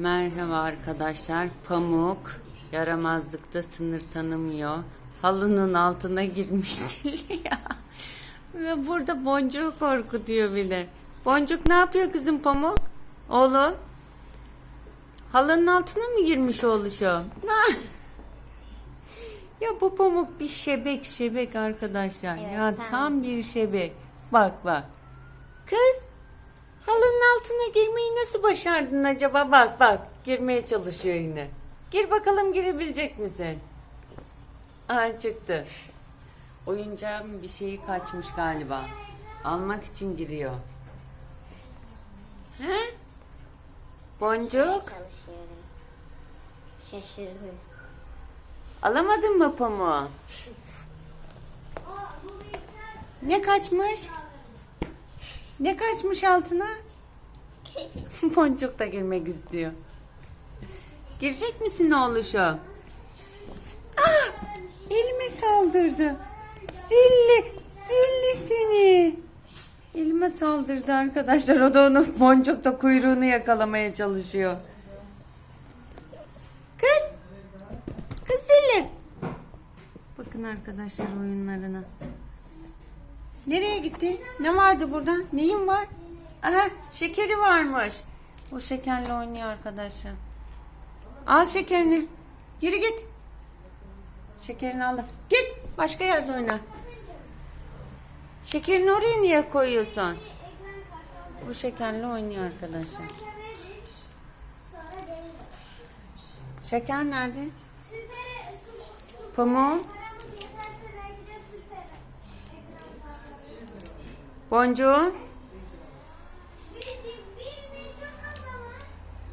Merhaba arkadaşlar. Pamuk yaramazlıkta sınır tanımıyor. Halının altına girmişti ya. Ve burada boncuğu korkutuyor bile. Boncuk ne yapıyor kızım Pamuk? Oğlum. Halının altına mı girmiş oğluşum? Na- ya bu pamuk bir şebek şebek arkadaşlar. Evet, ya tam. tam bir şebek. Bak bak. Altına girmeyi nasıl başardın acaba? Bak bak girmeye çalışıyor yine. Gir bakalım girebilecek misin? Aa çıktı. Oyuncağın bir şeyi kaçmış galiba. Almak için giriyor. He? Boncuk Çalışıyorum. Şaşırdım. alamadın mı pamuğu? Ne kaçmış? Ne kaçmış altına? Boncuk da girmek istiyor. Girecek misin oğluşum? Ah! Elime saldırdı. Zilli, zilli seni. Elime saldırdı arkadaşlar. O da onu boncukta kuyruğunu yakalamaya çalışıyor. Kız. Kız zilli. Bakın arkadaşlar oyunlarına. Nereye gitti? Ne vardı burada? Neyin var? Aha şekeri varmış. O şekerle oynuyor arkadaşlar. Al şekerini. Yürü git. Şekerini al. Git. Başka yerde oyna. Şekerini oraya niye koyuyorsun? Bu şekerle oynuyor arkadaşlar. Şeker nerede? Pamuk. Boncuğum.